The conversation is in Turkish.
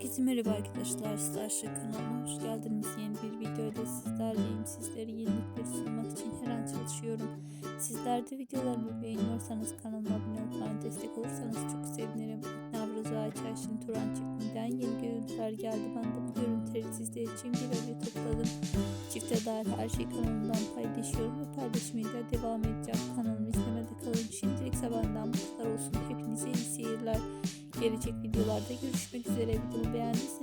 Herkese merhaba arkadaşlar. Starship kanalıma hoş geldiniz. Yeni bir videoyla sizlerleyim. Sizlere yenilikleri sunmak için her an çalışıyorum. Sizler de videolarımı beğeniyorsanız kanalıma abone olup bana destek olursanız çok sevinirim. Navruz Ağaçaşin Turan çiftliğinden yeni görüntüler geldi. Ben de bu görüntüleri sizler için bir araya topladım. Çifte dair her şey kanalımdan paylaşıyorum ve paylaşmaya da devam edeceğim. Kanalımı seyirler. Gelecek videolarda görüşmek üzere. Videomu beğendiyseniz